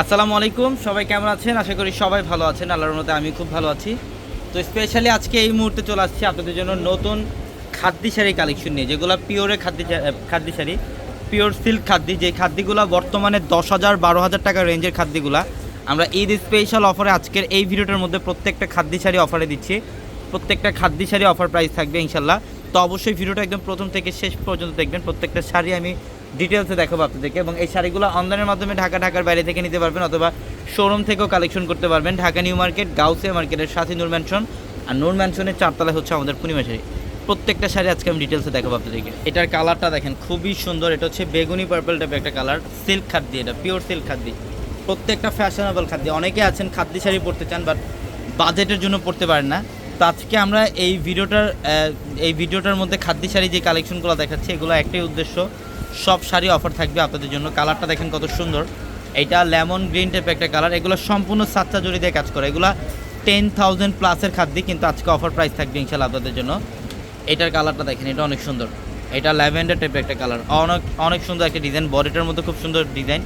আসসালামু আলাইকুম, সবাই কেমন আছেন? আশা করি সবাই ভালো আছেন, আল্লাহর মতে আমি খুব ভালো আছি। তো স্পেশালি আজকে এই মুহূর্তে চলে আসছি আপনাদের জন্য নতুন খাদ্য শাড়ি কালেকশন নিয়ে, যেগুলো পিওরে খাদ্য খাদ্য শাড়ি পিওর সিল্ক খাদ্য, যে খাদ্যগুলো বর্তমানে দশ হাজার বারো হাজার টাকা রেঞ্জের খাদ্যগুলো। আমরা ঈদ স্পেশাল অফারে আজকের এই ভিডিওটার মধ্যে প্রত্যেকটা খাদ্য শাড়ি অফারে দিচ্ছি। প্রত্যেকটা খাদ্য শাড়ি অফার প্রাইস থাকবে ইনশাল্লাহ তো অবশ্যই ভিডিওটা একদম প্রথম থেকে শেষ পর্যন্ত দেখবেন। প্রত্যেকটা শাড়ি আমি ডিটেলসে দেখাবো আপনাদেরকে এবং এই শাড়িগুলো অনলাইনের মাধ্যমে ঢাকা, ঢাকার বাইরে থেকে নিতে পারবেন অথবা শোরুম থেকেও কালেকশন করতে পারবেন। ঢাকা নিউ মার্কেট, গাউসিয়া মার্কেটের সাথে নূর ম্যানশন আর নূর ম্যানশনের চারতলায় হচ্ছে আমাদের পূর্ণিমা শাড়ি। প্রত্যেকটা শাড়ি আজকে আমি ডিটেলসে দেখাবো আপনাদেরকে। এটার কালারটা দেখেন, খুবই সুন্দর। এটা হচ্ছে বেগুনি পার্পল টাইপের একটা কালার সিল্ক খাদ্য এটা পিওর সিল্ক খাদ্য প্রত্যেকটা ফ্যাশনেবল খাদ্য অনেকে আছেন খাদ্য শাড়ি পরতে চান বাট বাজেটের জন্য পড়তে পারেন না। তো আজকে আমরা এই ভিডিওটার এই ভিডিওটার মধ্যে খাদ্য শাড়ি যে কালেকশনগুলো দেখাচ্ছি, এগুলো একটাই উদ্দেশ্য। সব শাড়ি অফার থাকবে আপনাদের জন্য। কালারটা দেখেন কত সুন্দর। এটা লেমন গ্রিন টাইপের একটা কালার এগুলো সম্পূর্ণ সাতটা জড়ি দিয়ে কাজ করে। এগুলো টেন থাউজেন্ড প্লাসের খাদ্য, কিন্তু আজকে অফার প্রাইস থাকবে ইনশাল্লাহ আপনাদের জন্য। এটার কালারটা দেখেন, এটা অনেক সুন্দর। এটা ল্যাভেন্ডার টাইপের একটা কালার অনেক অনেক সুন্দর একটা ডিজাইন বডিটার মধ্যে খুব সুন্দর ডিজাইন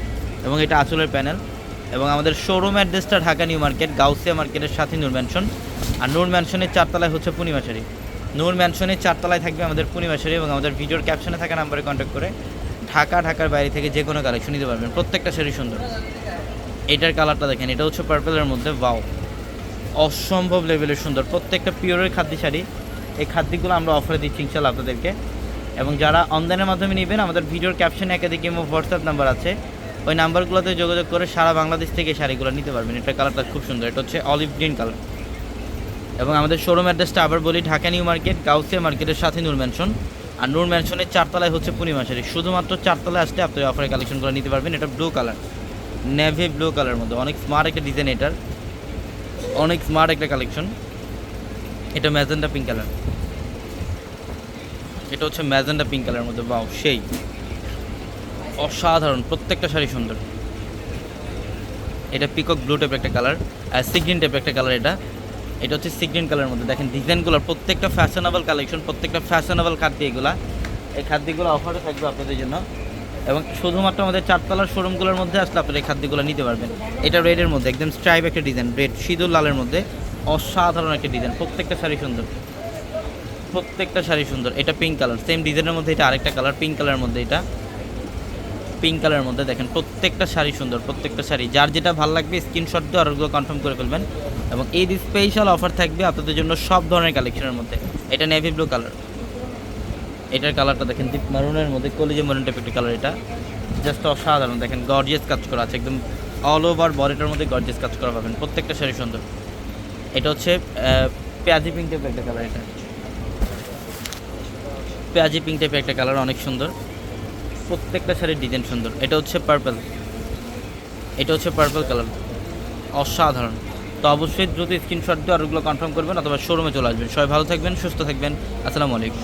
এবং এটা আঁচলের প্যানেল এবং আমাদের শোরুম অ্যাড্রেসটা ঢাকা নিউ মার্কেট, গাউসিয়া মার্কেটের সাথে নূর ম্যানশন আর নূর ম্যানশনের চারতলায় হচ্ছে পূর্ণিমা শাড়ি। নূর ম্যানশনের চারতলায় থাকবে আমাদের পূর্ণিমা শাড়ি এবং আমাদের ভিডিওর ক্যাপশনে থাকা নাম্বারে কন্ট্যাক্ট করে ঢাকা, ঢাকার বাইরে থেকে যে কোনো কালেকশন নিতে পারবেন। প্রত্যেকটা শাড়ি সুন্দর। এটার কালারটা দেখেন, এটা হচ্ছে পার্পেলের মধ্যে বাও অসম্ভব লেভেলের সুন্দর। প্রত্যেকটা পিওরের খাদ্য শাড়ি, এই খাদ্যগুলো আমরা অফারে দিচ্ছি ইনশাল্লাহ আপনাদেরকে। এবং যারা অনলাইনের মাধ্যমে নেবেন, আমাদের ভিডিওর ক্যাপশনে একাধিক এবং হোয়াটসঅ্যাপ নাম্বার আছে। ওই নাম্বারগুলোতে যোগাযোগ করে সারা বাংলাদেশ থেকে শাড়িগুলো নিতে পারবেন। এটার কালারটা খুব সুন্দর। এটা হচ্ছে অলিভ গ্রিন কালার এবং আমাদের শোরুম অ্যাড্রেসটা আবার বলি, ঢাকা নিউ মার্কেট, গাউসিয়া মার্কেটের সাথে নূর ম্যানশন আর নূর ম্যানশনের চারতলায় হচ্ছে পূর্ণিমা শাড়ি শুধুমাত্র চারতলায় আসলে আপনি অফারে কালেকশন করে নিতে পারবেন। এটা ব্লু কালার নেভি ব্লু কালারের মধ্যে। অনেক স্মার্ট একটা ডিজাইন এটার। অনেক স্মার্ট একটা কালেকশন এটা ম্যাজেন্ডা পিঙ্ক কালার এটা হচ্ছে ম্যাজেন্ডা পিঙ্ক কালার মধ্যে। বাউ সেই। অসাধারণ। প্রত্যেকটা শাড়ি সুন্দর। এটা পিকক ব্লু টাইপের একটা কালার আর সিগ্রিন টাইপের একটা কালার এটা। এটা হচ্ছে সিগ্রিন কালারের মধ্যে। দেখেন ডিজাইনগুলো প্রত্যেকটা ফ্যাশনেবল কালেকশন প্রত্যেকটা ফ্যাশনেবল খাদ্য এগুলা। এই খাদ্যগুলো অফারে থাকবে আপনাদের জন্য। এবং শুধুমাত্র আমাদের চারতলার শোরুমগুলোর মধ্যে আসলে আপনারা এই খাদ্যগুলো নিতে পারবেন। এটা রেডের মধ্যে, একদম স্ট্রাইপ একটা ডিজাইন রেড সিঁদুর লালের মধ্যে। অসাধারণ একটা ডিজাইন প্রত্যেকটা শাড়ি সুন্দর। প্রত্যেকটা শাড়ি সুন্দর, এটা পিঙ্ক কালার সেম ডিজাইনের মধ্যে এটা আরেকটা কালার পিঙ্ক কালারের মধ্যে এটা। পিঙ্ক কালারের মধ্যে দেখেন প্রত্যেকটা শাড়ি সুন্দর, প্রত্যেকটা শাড়ি। যার যেটা ভালো লাগবে স্ক্রিনশট দিয়ে অর্ডারগুলো কনফার্ম করে ফেলবেন। এবং এই স্পেশাল অফার থাকবে আপনাদের জন্য সব ধরনের কালেকশনের মধ্যে। এটা নেভি ব্লু কালার এটার কালারটা দেখেন ডিপ মারুনের মধ্যে, কলিজে মারুন টাইপের একটা কালার এটা। জাস্ট অসাধারণ, দেখেন গর্জিয়াস কাজ করা আছে, একদম অল ওভার বডিটার মধ্যে গর্জিয়াস কাজ করা পাবেন, প্রত্যেকটা শাড়ি সুন্দর। এটা হচ্ছে পেঁয়াজি পিঙ্ক টাইপের একটা কালার এটা। পেঁয়াজি পিঙ্ক টাইপের একটা কালার অনেক সুন্দর। প্রত্যেকটা শাড়ির ডিজাইন সুন্দর। এটা হচ্ছে পার্পল এটা হচ্ছে পার্পল কালার অসাধারণ। তো অবশ্যই দ্রুত স্ক্রিনশট দিয়ে আরগুলো কনফার্ম করবেন অথবা শোরুমে চলে আসবেন। সবাই ভালো থাকবেন, সুস্থ থাকবেন। আসসালামু আলাইকুম।